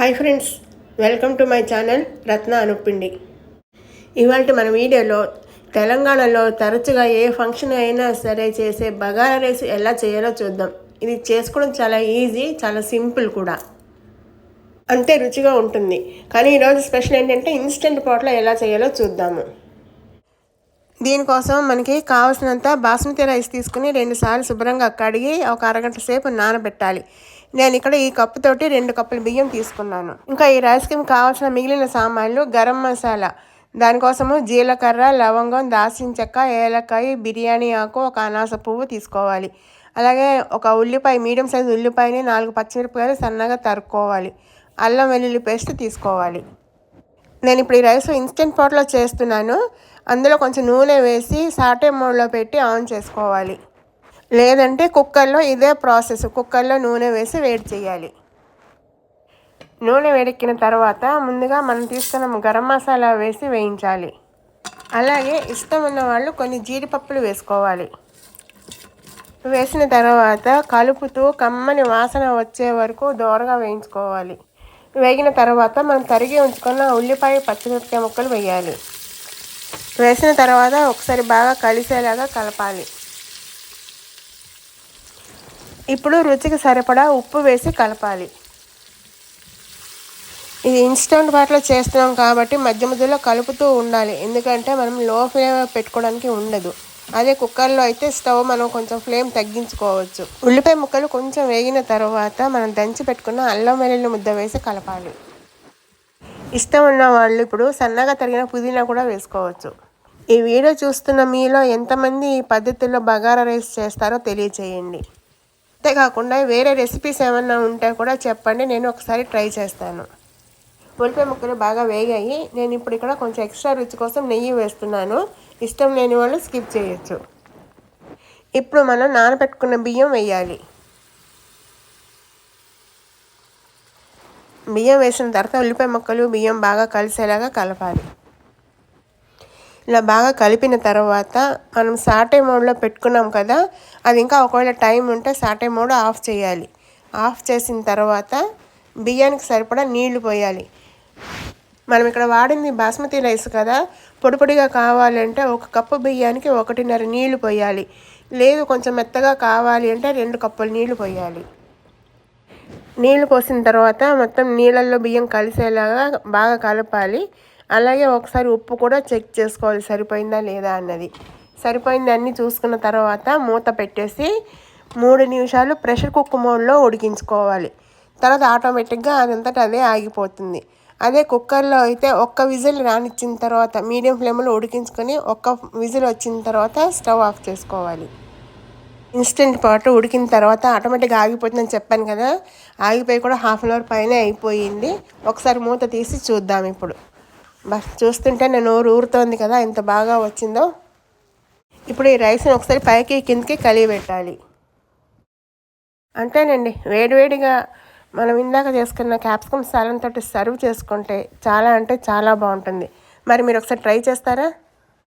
Hi friends welcome to my channel Ratna Anupindi ఇవాళ మన వీడియోలో తెలంగాణలో తరచుగా ఏ ఫంక్షన్ అయినా సరే చేసే బగారా రైస్ ఎలా చేయాలో చూద్దాం. ఇది చేసుకోవడం చాలా ఈజీ చాలా సింపుల్ కూడా. అంతే రుచిగా ఉంటుంది. కానీ ఈరోజు స్పెషల్ ఏంటంటే ఇన్స్టెంట్ పాట్లో ఎలా చేయాలో చూద్దాము. దీనికోసం మనకి కావాల్సినంత బాస్మతి రైస్ తీసుకుని రెండుసార్లు శుభ్రంగా కడిగి ఒక అరగంట సేపు నానబెట్టాలి. నేను ఇక్కడ ఈ కప్పుతోటి రెండు కప్పుల బియ్యం తీసుకున్నాను. ఇంకా ఈ రైస్కి కావాల్సిన మిగిలిన సామాన్లు గరం మసాలా. దానికోసము జీలకర్ర లవంగం దాల్చిన చెక్క ఏలకాయ బిర్యానీ ఆకు ఒక అనాస పువ్వు తీసుకోవాలి. అలాగే ఒక ఉల్లిపాయ మీడియం సైజు ఉల్లిపాయని నాలుగు పచ్చిమిరపకాయలు సన్నగా తరుక్కోవాలి. అల్లం వెల్లుల్లి పేస్ట్ తీసుకోవాలి. నేను ఇప్పుడు ఈ రైస్ ఇన్స్టెంట్ పాట్లో చేస్తున్నాను. అందులో కొంచెం నూనె వేసి సాటే మోడ్లో పెట్టి ఆన్ చేసుకోవాలి. లేదంటే కుక్కర్లో ఇదే ప్రాసెస్. కుక్కర్లో నూనె వేసి వేడి చేయాలి. నూనె వేడెక్కిన తర్వాత ముందుగా మనం తీసుకున్న గరం మసాలా వేసి వేయించాలి. అలాగే ఇష్టం ఉన్న వాళ్ళు కొన్ని జీడిపప్పులు వేసుకోవాలి. వేసిన తర్వాత కలుపుతూ కమ్మని వాసన వచ్చే వరకు దోరగా వేయించుకోవాలి. వేగిన తర్వాత మనం తరిగి ఉంచుకున్న ఉల్లిపాయ పచ్చిమిరపకాయ ముక్కలు వేయాలి. వేసిన తర్వాత ఒకసారి బాగా కలిసేలాగా కలపాలి. ఇప్పుడు రుచికి సరిపడా ఉప్పు వేసి కలపాలి. ఇది ఇన్స్టెంట్ వాటిలో చేస్తున్నాం కాబట్టి మధ్య మధ్యలో కలుపుతూ ఉండాలి. ఎందుకంటే మనం లో ఫ్లేమ్ పెట్టుకోవడానికి ఉండదు. అదే కుక్కర్లో అయితే స్టవ్ మనం కొంచెం ఫ్లేమ్ తగ్గించుకోవచ్చు. ఉల్లిపాయ ముక్కలు కొంచెం వేగిన తర్వాత మనం దంచి పెట్టుకున్న అల్లం వెల్లుల్లి ముద్ద వేసి కలపాలి. ఇష్టం ఉన్న వాళ్ళు ఇప్పుడు సన్నగా తరిగిన పుదీనా కూడా వేసుకోవచ్చు. ఈ వీడియో చూస్తున్న మీలో ఎంతమంది ఈ పద్ధతిలో బగారా రైస్ చేస్తారో తెలియచేయండి. అంతేకాకుండా వేరే రెసిపీస్ ఏమన్నా ఉంటే కూడా చెప్పండి నేను ఒకసారి ట్రై చేస్తాను. ఉల్లిపాయ ముక్కలు బాగా వేగాయి. నేను ఇప్పుడు ఇక్కడ కొంచెం ఎక్స్ట్రా రుచి కోసం నెయ్యి వేస్తున్నాను. ఇష్టం లేని వాళ్ళు స్కిప్ చేయొచ్చు. ఇప్పుడు మనం నానబెట్టుకున్న బియ్యం వేయాలి. బియ్యం వేసిన తర్వాత ఉల్లిపాయ ముక్కలు బియ్యం బాగా కలిసేలాగా కలపాలి. ఇలా బాగా కలిపిన తర్వాత మనం సాటే మోడ్లో పెట్టుకున్నాం కదా అది ఇంకా ఒకవేళ టైం ఉంటే సాటే మోడ్ ఆఫ్ చేయాలి. ఆఫ్ చేసిన తర్వాత బియ్యానికి సరిపడా నీళ్ళు పోయాలి. మనం ఇక్కడ వాడింది బాస్మతి రైస్ కదా పొడి పొడిగా కావాలంటే ఒక కప్పు బియ్యానికి ఒకటిన్నర నీళ్ళు పోయాలి. లేదు కొంచెం మెత్తగా కావాలి అంటే రెండు కప్పులు నీళ్ళు పోయాలి. నీళ్ళు పోసిన తర్వాత మొత్తం నీళ్ళల్లో బియ్యం కలిసేలాగా బాగా కలపాలి. అలాగే ఒకసారి ఉప్పు కూడా చెక్ చేసుకోవాలి సరిపోయిందా లేదా అన్నది. సరిపోయిందన్నీ చూసుకున్న తర్వాత మూత పెట్టేసి మూడు నిమిషాలు ప్రెషర్ కుక్ మోడ్లో ఉడికించుకోవాలి. తర్వాత ఆటోమేటిక్గా అదంతటా అదే ఆగిపోతుంది. అదే కుక్కర్లో అయితే ఒక్క విజిల్ రానిచ్చిన తర్వాత మీడియం ఫ్లేమ్లో ఉడికించుకొని ఒక్క విజిల్ వచ్చిన తర్వాత స్టవ్ ఆఫ్ చేసుకోవాలి. ఇన్స్టెంట్ పాటు ఉడికిన తర్వాత ఆటోమేటిక్గా ఆగిపోతుందని చెప్పాను కదా ఆగిపోయి కూడా హాఫ్ అన్ అవర్ పైన అయిపోయింది. ఒకసారి మూత తీసి చూద్దాం ఇప్పుడు. బస్ చూస్తుంటే నేను నోరు ఊరుతోంది కదా ఎంత బాగా వచ్చిందో. ఇప్పుడు ఈ రైస్ని ఒకసారి పైకి కిందకి కలిగి పెట్టాలి. అంతేనండి వేడివేడిగా మనం ఇందాక చేసుకున్న క్యాప్సికమ్ సాలంతో సర్వ్ చేసుకుంటే చాలా అంటే చాలా బాగుంటుంది. మరి మీరు ఒకసారి ట్రై చేస్తారా?